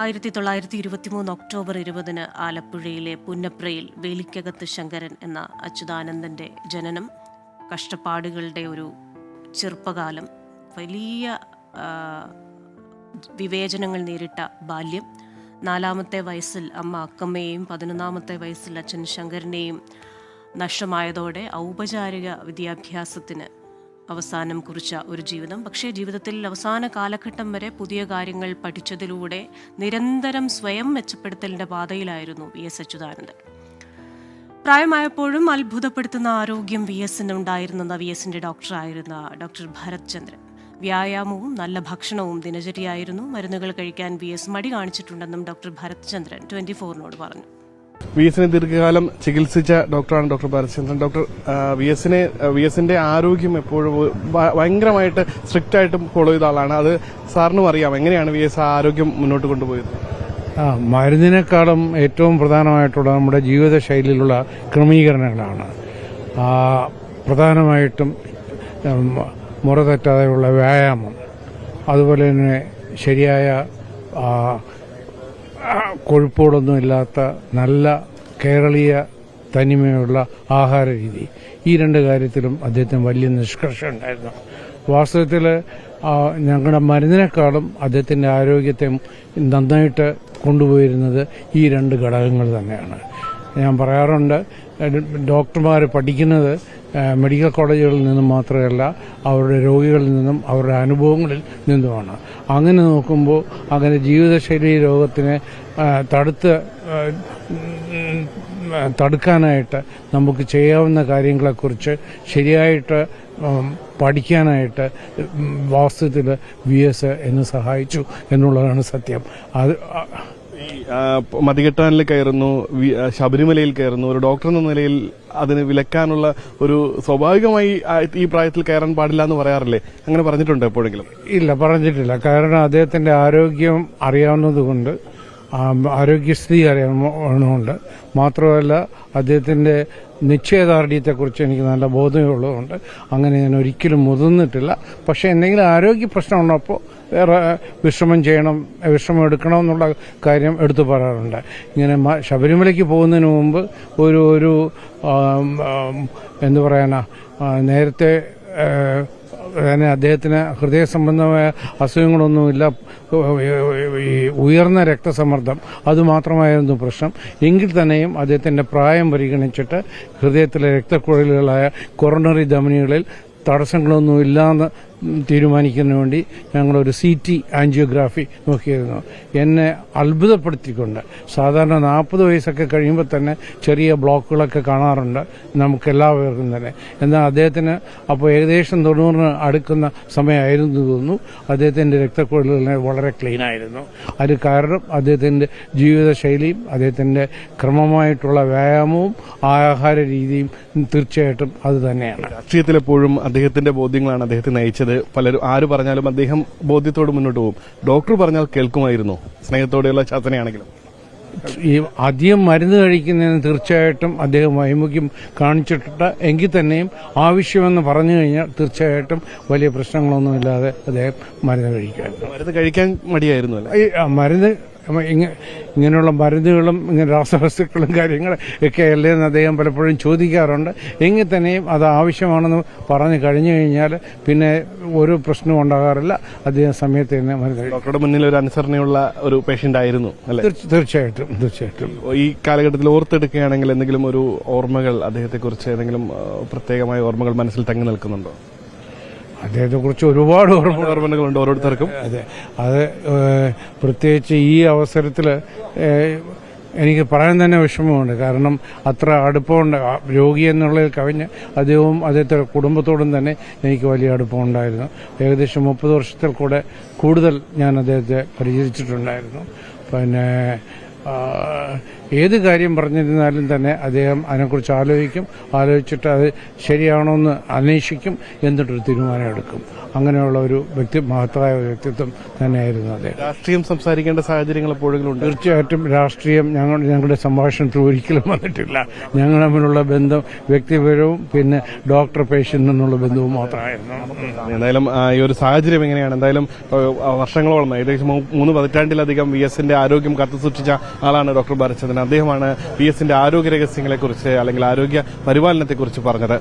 ആയിരത്തി തൊള്ളായിരത്തി ഇരുപത്തിമൂന്ന് ഒക്ടോബർ ഇരുപതിന് ആലപ്പുഴയിലെ പുന്നപ്രയിൽ വേലിക്കകത്ത് ശങ്കരൻ എന്ന അച്യുതാനന്ദന്റെ ജനനം കഷ്ടപ്പാടുകളുടെ ഒരു ചെറുപ്പകാലം വലിയ വിവേചനങ്ങൾ നേരിട്ട ബാല്യം. നാലാമത്തെ വയസ്സിൽ അമ്മ അക്കമ്മയെയും പതിനൊന്നാമത്തെ വയസ്സിൽ അച്ഛൻ ശങ്കരനെയും നഷ്ടമായതോടെ ഔപചാരിക വിദ്യാഭ്യാസത്തിന് അവസാനം കുറിച്ച ഒരു ജീവിതം. പക്ഷേ ജീവിതത്തിൽ അവസാന കാലഘട്ടം വരെ പുതിയ കാര്യങ്ങൾ പഠിച്ചതിലൂടെ നിരന്തരം സ്വയം മെച്ചപ്പെടുത്തലിന്റെ പാതയിലായിരുന്നു വി എസ് അച്യുതാനന്ദൻ. പ്രായമായപ്പോഴും അത്ഭുതപ്പെടുത്തുന്ന ആരോഗ്യം വി എസിന് ഉണ്ടായിരുന്നെന്ന വി എസിന്റെ ഡോക്ടറായിരുന്ന ഡോക്ടർ ഭരത് ചന്ദ്രൻ. വ്യായാമവും നല്ല ഭക്ഷണവും ദിനചര്യയായിരുന്നു. മരുന്നുകൾ കഴിക്കാൻ വി എസ് മടി കാണിച്ചിട്ടുണ്ടെന്നും ഡോക്ടർ ഭരത് ചന്ദ്രൻ ട്വന്റി ഫോറിനോട് പറഞ്ഞു. വി എസിനെ ദീർഘകാലം ചികിത്സിച്ച ഡോക്ടറാണ് ഡോക്ടർ ബാലചന്ദ്രൻ ഡോക്ടർ വി എസിനെ വി എസിന്റെ ആരോഗ്യം എപ്പോഴും ഭയങ്കരമായിട്ട് സ്ട്രിക്റ്റ് ആയിട്ട് ഫോളോ ചെയ്ത ആളാണ്. അത് സാറിനും അറിയാം. എങ്ങനെയാണ് വി എസ് ആരോഗ്യം മുന്നോട്ട് കൊണ്ടുപോയത്? ആ മരുന്നിനേക്കാളും ഏറ്റവും പ്രധാനമായിട്ടുള്ള നമ്മുടെ ജീവിതശൈലിയിലുള്ള ക്രമീകരണങ്ങളാണ്. പ്രധാനമായിട്ടും മുറ തെറ്റാതെയുള്ള വ്യായാമം അതുപോലെ തന്നെ ശരിയായ ആ, ഇല്ലാത്ത നല്ല കേരളീയ തനിമയുള്ള ആഹാര രീതി ഈ രണ്ട് കാര്യത്തിലും അദ്ദേഹത്തിന് വലിയ നിഷ്കർഷം ഉണ്ടായിരുന്നു. വാസ്തവത്തിൽ ഞങ്ങളുടെ മരുന്നിനേക്കാളും അദ്ദേഹത്തിന്റെ ആരോഗ്യത്തെ നന്നായിട്ട് കൊണ്ടുപോയിരുന്നത് ഈ രണ്ട് ഘടകങ്ങൾ തന്നെയാണ്. ഞാൻ പറയാറുണ്ട് ഡോക്ടർമാർ പഠിക്കുന്നത് മെഡിക്കൽ കോളേജുകളിൽ നിന്നും മാത്രമല്ല അവരുടെ രോഗികളിൽ നിന്നും അവരുടെ അനുഭവങ്ങളിൽ നിന്നുമാണ്. അങ്ങനെ നോക്കുമ്പോൾ അങ്ങനെ ജീവിതശൈലി രോഗത്തിനെ തടുത്ത് തടുക്കാനായിട്ട് നമുക്ക് ചെയ്യാവുന്ന കാര്യങ്ങളെക്കുറിച്ച് ശരിയായിട്ട് പഠിക്കാനായിട്ട് വാസ്തവത്തിൽ വി എസ് എന്നെ സഹായിച്ചു എന്നുള്ളതാണ് സത്യം. അത് മതികെട്ടാനിൽ കയറുന്നു ശബരിമലയിൽ കയറുന്നു ഒരു ഡോക്ടർ എന്ന നിലയിൽ അതിന് വിലക്കാനുള്ള ഒരു സ്വാഭാവികമായി ഈ പ്രായത്തിൽ കയറാൻ പാടില്ല എന്ന് പറയാറില്ലേ? അങ്ങനെ പറഞ്ഞിട്ടുണ്ട് എപ്പോഴെങ്കിലും? ഇല്ല പറഞ്ഞിട്ടില്ല. കാരണം അദ്ദേഹത്തിന്റെ ആരോഗ്യം അറിയാവുന്നതുകൊണ്ട് ആരോഗ്യസ്ഥിതി അറിയാവുന്നതുകൊണ്ട് മാത്രമല്ല അദ്ദേഹത്തിന്റെ നിശ്ചയദാർഢ്യത്തെക്കുറിച്ച് എനിക്ക് നല്ല ബോധമുള്ളതുകൊണ്ട് അങ്ങനെ ഞാൻ ഒരിക്കലും മുതിർന്നിട്ടില്ല. പക്ഷെ എന്തെങ്കിലും ആരോഗ്യ പ്രശ്നം ഉള്ളപ്പോൾ വിശ്രമം ചെയ്യണം വിശ്രമം എടുക്കണം എന്നുള്ള കാര്യം എടുത്തു പറയാറുണ്ട്. ഇങ്ങനെ ശബരിമലയ്ക്ക് പോകുന്നതിന് മുമ്പ് ഒരു ഒരു എന്തു പറയാനാ നേരത്തെ തന്നെ അദ്ദേഹത്തിന് ഹൃദയ സംബന്ധമായ അസുഖങ്ങളൊന്നുമില്ല ഈ ഉയർന്ന രക്തസമ്മർദ്ദം അതുമാത്രമായിരുന്നു പ്രശ്നം. എങ്കിൽ തന്നെയും അദ്ദേഹത്തിന്റെ പ്രായം പരിഗണിച്ചിട്ട് ഹൃദയത്തിലെ രക്തക്കുഴലുകളായ കൊറോണറി ധമനികളിൽ തടസ്സങ്ങളൊന്നും ഇല്ലാന്ന് തീരുമാനിക്കുന്നതിന് വേണ്ടി ഞങ്ങളൊരു സി ടി ആൻജിയോഗ്രാഫി നോക്കിയിരുന്നു. എന്നെ അത്ഭുതപ്പെടുത്തിക്കൊണ്ട്. സാധാരണ നാൽപ്പത് വയസ്സൊക്കെ കഴിയുമ്പോൾ തന്നെ ചെറിയ ബ്ലോക്കുകളൊക്കെ കാണാറുണ്ട് നമുക്ക് എല്ലാവർക്കും തന്നെ. എന്നാൽ അദ്ദേഹത്തിന് അപ്പോൾ ഏകദേശം തൊണ്ണൂറിന് അടുക്കുന്ന സമയമായിരുന്നു തോന്നുന്നു. അദ്ദേഹത്തിന്റെ രക്തക്കുഴലുകൾ വളരെ ക്ലീൻ ആയിരുന്നു അത് കാരണം അദ്ദേഹത്തിന്റെ ജീവിതശൈലിയും അദ്ദേഹത്തിന്റെ ക്രമമായിട്ടുള്ള വ്യായാമവും ആഹാര രീതിയും തീർച്ചയായിട്ടും അത് തന്നെയാണ്. രാഷ്ട്രീയത്തിലെപ്പോഴും അദ്ദേഹത്തിന്റെ ബോധ്യങ്ങളാണ് അദ്ദേഹത്തെ നയിച്ചത്. പലരും ആര് പറഞ്ഞാലും അദ്ദേഹം ബോധ്യത്തോട് മുന്നോട്ട് പോകും. ഡോക്ടർ പറഞ്ഞാൽ കേൾക്കുമായിരുന്നു. സ്നേഹത്തോടെയുള്ള ശാസനയാണെങ്കിലും. ഈ അധികം മരുന്ന് കഴിക്കുന്നതിന് തീർച്ചയായിട്ടും അദ്ദേഹം വൈമുഖ്യം കാണിച്ചിട്ടുണ്ട്. എങ്കിൽ തന്നെയും ആവശ്യമെന്ന് പറഞ്ഞു കഴിഞ്ഞാൽ തീർച്ചയായിട്ടും വലിയ പ്രശ്നങ്ങളൊന്നുമില്ലാതെ അദ്ദേഹം മരുന്ന് കഴിക്കാൻ. മരുന്ന് കഴിക്കാൻ മടിയായിരുന്നു മരുന്ന് ഇങ്ങനെയുള്ള മരുന്നുകളും ഇങ്ങനെ രാസവസ്തുക്കളും കാര്യങ്ങളും ഒക്കെ അല്ലേ എന്ന് അദ്ദേഹം പലപ്പോഴും ചോദിക്കാറുണ്ട്. എങ്കിൽ തന്നെയും അത് ആവശ്യമാണെന്ന് പറഞ്ഞു കഴിഞ്ഞു കഴിഞ്ഞാൽ പിന്നെ ഒരു പ്രശ്നവും ഉണ്ടാകാറില്ല. അദ്ദേഹം സമയത്ത് തന്നെ മരുന്ന് ഡോക്ടറുടെ മുന്നിൽ ഒരു അനുസരണയുള്ള ഒരു പേഷ്യന്റ് ആയിരുന്നു അല്ലെ? തീർച്ച- തീർച്ചയായിട്ടും തീർച്ചയായിട്ടും. ഈ കാലഘട്ടത്തിൽ ഓർത്തെടുക്കുകയാണെങ്കിൽ എന്തെങ്കിലും ഒരു ഓർമ്മകൾ അദ്ദേഹത്തെക്കുറിച്ച് എന്തെങ്കിലും ഏതെങ്കിലും പ്രത്യേകമായ ഓർമ്മകൾ മനസ്സിൽ തങ്ങി നിൽക്കുന്നുണ്ടോ? അദ്ദേഹത്തെക്കുറിച്ച് ഒരുപാട് ഓർമ്മ ഓർമ്മകളുണ്ട് ഓരോരുത്തർക്കും. അതെ അത്. പ്രത്യേകിച്ച് ഈ അവസരത്തിൽ എനിക്ക് പറയാൻ തന്നെ വിഷമമുണ്ട്. കാരണം അത്ര അടുപ്പമുണ്ട്. രോഗി എന്നുള്ളതിൽ കവിഞ്ഞ് അദ്ദേഹവും അദ്ദേഹത്തെ കുടുംബത്തോടും തന്നെ എനിക്ക് വലിയ അടുപ്പമുണ്ടായിരുന്നു. ഏകദേശം മുപ്പത് വർഷത്തിൽ കൂടെ കൂടുതൽ ഞാൻ അദ്ദേഹത്തെ പരിചരിച്ചിട്ടുണ്ടായിരുന്നു. പിന്നെ ഏത് കാര്യം പറഞ്ഞിരുന്നാലും തന്നെ അദ്ദേഹം അതിനെക്കുറിച്ച് ആലോചിക്കും. ആലോചിച്ചിട്ട് അത് ശരിയാണോ എന്ന് അന്വേഷിക്കും എന്നിട്ടൊരു തീരുമാനം എടുക്കും. അങ്ങനെയുള്ള ഒരു വ്യക്തി മഹത്തായ ഒരു വ്യക്തിത്വം തന്നെയായിരുന്നു അദ്ദേഹം. രാഷ്ട്രീയം സംസാരിക്കേണ്ട സാഹചര്യങ്ങൾ എപ്പോഴെങ്കിലും ഉണ്ട്? തീർച്ചയായിട്ടും രാഷ്ട്രീയം ഞങ്ങൾ ഞങ്ങളുടെ സംഭാഷണത്തിൽ ഒരിക്കലും വന്നിട്ടില്ല. ഞങ്ങൾ തമ്മിലുള്ള ബന്ധം വ്യക്തിപരവും പിന്നെ ഡോക്ടർ പേഷ്യന്റ് എന്നുള്ള ബന്ധവും മാത്രമായിരുന്നു. എന്തായാലും ഈ ഒരു സാഹചര്യം എങ്ങനെയാണ്? എന്തായാലും വർഷങ്ങളോളം ഏകദേശം മൂന്ന് പതിറ്റാണ്ടിലധികം വി എസിന്റെ ആരോഗ്യം കാത്തുസൂക്ഷിച്ച ആളാണ് ഡോക്ടർ ഭരചന്ദ്രൻ അദ്ദേഹമാണ് പി എസിന്റെ ആരോഗ്യ രഹസ്യങ്ങളെക്കുറിച്ച് അല്ലെങ്കിൽ ആരോഗ്യ പരിപാലനത്തെക്കുറിച്ച് പറഞ്ഞത്.